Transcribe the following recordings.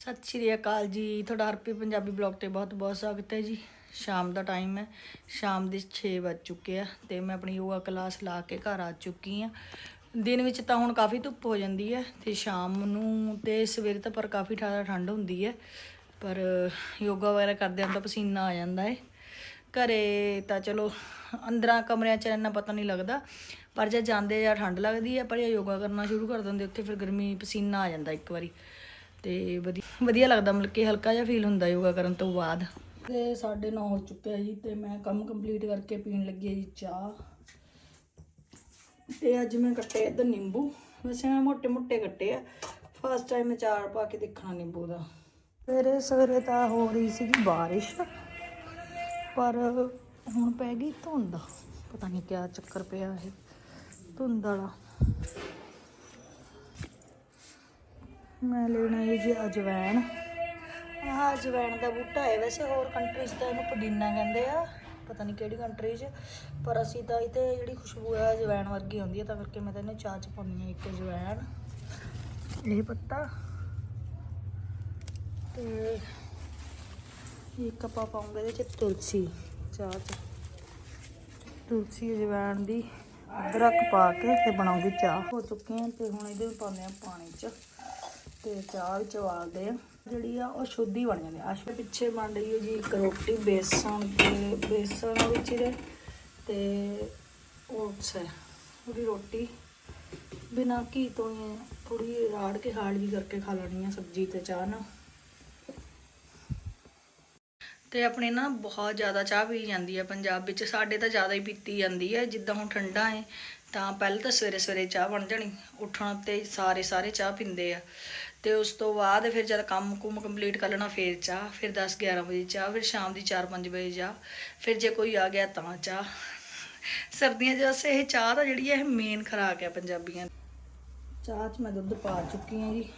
ਸਤਿ ਸ਼੍ਰੀ ਅਕਾਲ ਜੀ। ਤੁਹਾਡਾ ਹਰਪੀ ਪੰਜਾਬੀ ਬਲੌਗ ਤੇ ਬਹੁਤ-ਬਹੁਤ ਸਵਾਗਤ ਹੈ ਜੀ। ਸ਼ਾਮ ਦਾ ਟਾਈਮ ਹੈ। ਸ਼ਾਮ ਦੇ 6 ਵੱਜ ਚੁੱਕੇ ਆ ਤੇ ਮੈਂ ਆਪਣੀ ਯੋਗਾ ਕਲਾਸ ਲਾ ਕੇ ਘਰ ਆ ਚੁੱਕੀ ਆ। ਦਿਨ ਵਿੱਚ ਤਾਂ ਹੁਣ ਕਾਫੀ ਧੁੱਪ ਹੋ ਜਾਂਦੀ ਹੈ ਤੇ ਸ਼ਾਮ ਨੂੰ ਤੇ ਸਵੇਰੇ ਤਾਂ ਪਰ ਕਾਫੀ ਠੰਡਾ, ਠੰਡ ਹੁੰਦੀ ਹੈ। ਪਰ ਯੋਗਾ ਵਗੈਰਾ ਕਰਦੇ ਆਂ ਤਾਂ ਪਸੀਨਾ ਆ ਜਾਂਦਾ ਹੈ। ਘਰੇ ਤਾਂ ਚਲੋ ਅੰਦਰਾਂ ਕਮਰਿਆਂ 'ਚ ਇੰਨਾ ਪਤਾ ਨਹੀਂ ਲੱਗਦਾ। ਪਰ ਜੇ ਜਾਂਦੇ ਜਾਂ ਠੰਡ ਲੱਗਦੀ ਹੈ, ਪਰ ਜੇ ਯੋਗਾ ਕਰਨਾ ਸ਼ੁਰੂ ਕਰ ਦਿੰਦੇ ਉੱਥੇ ਫਿਰ ਗਰਮੀ ਪਸੀਨਾ ਆ ਜਾਂਦਾ ਇੱਕ ਵਾਰੀ। ਤੇ ਵਧੀਆ ਵਧੀਆ ਲੱਗਦਾ, ਮਤਲਬ ਕਿ ਹਲਕਾ ਜਿਹਾ ਫੀਲ ਹੁੰਦਾ ਯੋਗਾ ਕਰਨ ਤੋਂ ਬਾਅਦ। ਤੇ ਸਾਡੇ 9 ਹੋ ਚੁੱਕਿਆ ਜੀ, ਤੇ ਮੈਂ ਕੰਮ ਕੰਪਲੀਟ ਕਰਕੇ ਪੀਣ ਲੱਗੀ ਜੀ ਚਾਹ। ਤੇ ਅੱਜ ਮੈਂ ਕੱਟੇ ਇਧਰ ਨਿੰਬੂ। ਵੈਸੇ ਮੈਂ ਮੋٹے-ਮੋٹے ਕੱਟੇ ਆ। ਫਸਟ ਟਾਈਮ ਮੈਂ ਚਾਰ ਪਾ ਕੇ ਦੇਖਣਾ ਨਿੰਬੂ ਦਾ। ਸਵੇਰੇ ਸਵੇਰੇ ਤਾਂ ਹੋ ਰਹੀ ਸੀਗੀ ਬਾਰਿਸ਼, ਪਰ ਹੁਣ ਪੈ ਗਈ ਧੁੰਦ। ਪਤਾ ਨਹੀਂ ਕਿਆ ਚੱਕਰ ਪਿਆ ਇਹ, ਧੁੰਦ ਵਾਲਾ। ਮੈਂ ਲੈਣਾ ਹੈ ਜੀ ਅਜਵੈਣ। ਆਹ ਅਜਵੈਣ ਦਾ ਬੂਟਾ ਹੈ ਵੈਸੇ ਹੋਰ ਕੰਟਰੀਜ਼ ਤਾਂ ਇਹਨੂੰ ਪੁਦੀਨਾ ਕਹਿੰਦੇ ਆ। ਪਤਾ ਨਹੀਂ ਕਿਹੜੀ ਕੰਟਰੀ 'ਚ ਪਰ ਅਸੀਂ ਤਾਂ ਇਤੇ ਜਿਹੜੀ ਖੁਸ਼ਬੂ ਹੈ ਅਜਵੈਣ ਵਰਗੀ ਆਉਂਦੀ ਹੈ ਤਾਂ ਕਰਕੇ ਮੈਂ ਤਾਂ ਇਹਨੂੰ ਚਾਹ 'ਚ ਪਾਉਂਦੀ ਹਾਂ ਇੱਕ ਅਜਵੈਣ। ਇਹ ਪੱਤਾ। ਤੇ ਇੱਕ ਆਪਾਂ ਪਾਉਂਗੇ ਇਹਦੇ 'ਚ ਤੁਲਸੀ ਚਾਹ 'ਚ। ਤੁਲਸੀ ਅਜਵੈਣ ਦੀ ਅਦਰਕ ਪਾ ਕੇ ਤੇ ਬਣਾਉਂਗੀ ਚਾਹ। ਹੋ ਚੁੱਕੇ ਆ ਤੇ ਹੁਣ ਇਹਦੇ ਪਾਉਂਦੇ ਆ ਪਾਣੀ 'ਚ। ਤੇ ਚਾਹ ਵਿੱਚ ਵਾਲਦੇ ਆ ਜਿਹੜੀ ਆ ਉਹ ਸ਼ੁੱਧ ਹੀ ਬਣ ਜਾਂਦੀ ਆ। ਆਸ਼ਵੇ ਪਿੱਛੇ ਬਣ ਰਹੀ ਹੈ ਜੀ, ਇੱਕ ਰੋਟੀ, ਬੇਸਣ ਤੇ ਬੇਸਣ ਵਿੱਚ ਇਹਦੇ ਤੇ ਓਟਸ ਹੈ ਉਹਦੀ ਰੋਟੀ। ਬਿਨਾਂ ਘੀ ਤੋਂ ਹੀ ਥੋੜੀ ਰਾੜ ਕੇ ਹਾਰਡ ਜੀ ਕਰਕੇ ਖਾ ਲੈਣੀ ਆ ਸਬਜ਼ੀ ਤੇ ਚਾਹ ਨਾਲ ਤੇ ਆਪਣੇ ਨਾ ਬਹੁਤ ਜ਼ਿਆਦਾ ਚਾਹ ਪੀ ਜਾਂਦੀ ਹੈ ਪੰਜਾਬ ਵਿੱਚ, ਸਾਡੇ ਤਾਂ ਜ਼ਿਆਦਾ ਹੀ ਪੀਤੀ ਜਾਂਦੀ ਹੈ ਜਿੱਦਾਂ ਹੁਣ ਠੰਡਾ ਹੈ ਤਾਂ ਪਹਿਲਾਂ ਤਾਂ ਸਵੇਰੇ ਸਵੇਰੇ ਚਾਹ ਬਣ ਜਾਣੀ, ਉੱਠਣ ਤੇ ਸਾਰੇ ਸਾਰੇ ਚਾਹ ਪੀਂਦੇ ਆ। ਤੇ ਉਸ ਤੋਂ ਬਾਅਦ ਫਿਰ ਜਦ ਕੰਮ ਕੁਮ ਕੰਪਲੀਟ ਕਰ ਲੈਣਾ, ਫਿਰ ਚਾਹ, ਫਿਰ 10 11 ਵਜੇ ਚਾਹ, ਫਿਰ ਸ਼ਾਮ ਦੀ 4 5 ਵਜੇ ਚਾਹ, ਫਿਰ ਜੇ ਕੋਈ ਆ ਗਿਆ ਤਾਂ ਚਾਹ। ਸਰਦੀਆਂ 'ਚ ਵੈਸੇ ਇਹ ਚਾਹ ਤਾਂ ਜਿਹੜੀ ਹੈ, ਇਹ ਮੇਨ ਖੁਰਾਕ ਹੈ ਪੰਜਾਬੀਆਂ ਚਾਹ 'ਚ ਮੈਂ ਦੁੱਧ ਪਾ ਚੁੱਕੀ ਹਾਂ ਜੀ,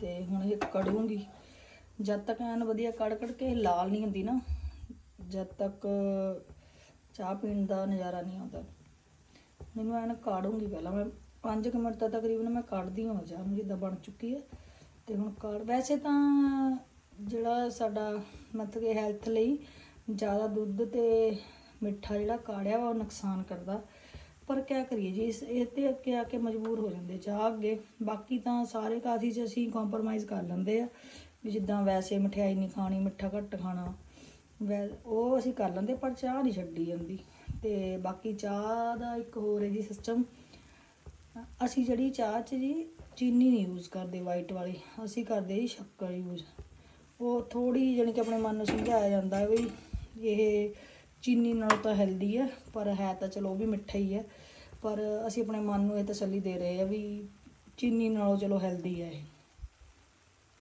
ਤੇ ਹੁਣ ਇਹ ਕੜੂੰਗੀ। ਜਦ ਤੱਕ ਐਨ ਵਧੀਆ ਕੜ ਕੜ ਕੇ ਲਾਲ ਨਹੀਂ ਹੁੰਦੀ ਨਾ, ਜਦ ਤੱਕ ਚਾਹ ਪੀਣ ਦਾ ਨਜ਼ਾਰਾ ਨਹੀਂ ਆਉਂਦਾ। ਮੈਨੂੰ ਐਨ ਕਾੜੂੰਗੀ ਪਹਿਲਾਂ, ਮੈਂ 5 ਮਿੰਟ ਤੱਕ ਤਕਰੀਬਨ ਮੈਂ ਕੱਢਦੀ ਹਾਂ ਚਾਹ ਨੂੰ, ਜਿੱਦਾਂ ਬਣ ਚੁੱਕੀ ਹੈ। ਤੇ ਹੁਣ ਕਾੜ ਵੈਸੇ ਤਾਂ ਜਿਹੜਾ ਸਾਡਾ ਮਤਲਬ ਕਿ ਹੈਲਥ ਲਈ ਜ਼ਿਆਦਾ ਦੁੱਧ ਤੇ ਮਿੱਠਾ ਜਿਹੜਾ ਕਾੜਿਆ ਵਾ ਉਹ ਨੁਕਸਾਨ ਕਰਦਾ। ਪਰ ਕਿਆ ਕਰੀਏ ਜੀ, ਇਸ, ਇਹ ਤੇ ਅੱਗੇ ਆ ਕੇ ਮਜਬੂਰ ਹੋ ਜਾਂਦੇ ਚਾਹ ਅੱਗੇ। ਬਾਕੀ ਤਾਂ ਸਾਰੇ ਕਾਸੀ 'ਚ ਅਸੀਂ ਕੰਪਰੋਮਾਈਜ਼ ਕਰ ਲੈਂਦੇ ਆ ਵੀ ਜਿੱਦਾਂ ਵੈਸੇ ਮਠਿਆਈ ਨਹੀਂ ਖਾਣੀ, ਮਿੱਠਾ ਘੱਟ ਖਾਣਾ, ਵੈ, ਉਹ ਅਸੀਂ ਕਰ ਲੈਂਦੇ ਪਰ ਚਾਹ ਨਹੀਂ ਛੱਡੀ ਜਾਂਦੀ। ਤੇ ਬਾਕੀ ਚਾਹ ਦਾ ਇੱਕ ਹੋਰ ਹੈ ਜੀ ਸਿਸਟਮ ਅਸੀਂ ਜਿਹੜੀ ਚਾਹ 'ਚ ਜੀ ਚੀਨੀ ਨਹੀਂ ਯੂਜ਼ ਕਰਦੇ ਵਾਈਟ ਵਾਲੀ। ਅਸੀਂ ਕਰਦੇ ਜੀ ਸ਼ੱਕਰ ਯੂਜ਼ ਉਹ ਥੋੜੀ ਜਾਣੀ ਕਿ ਆਪਣੇ ਮਨ ਨੂੰ ਸਮਝਾਇਆ ਜਾਂਦਾ ਹੈ ਵੀ ਇਹ ਚੀਨੀ ਨਾਲੋਂ ਤਾਂ ਹੈਲਦੀ ਹੈ, ਪਰ ਹੈ ਤਾਂ ਚਲੋ ਉਹ ਵੀ ਮਿੱਠਾ ਹੀ ਹੈ। ਪਰ ਅਸੀਂ ਆਪਣੇ ਮਨ ਨੂੰ ਇਹ ਤਸੱਲੀ ਦੇ ਰਹੇ ਆ ਵੀ ਚੀਨੀ ਨਾਲੋਂ ਚਲੋ ਹੈਲਦੀ ਹੈ ਇਹ।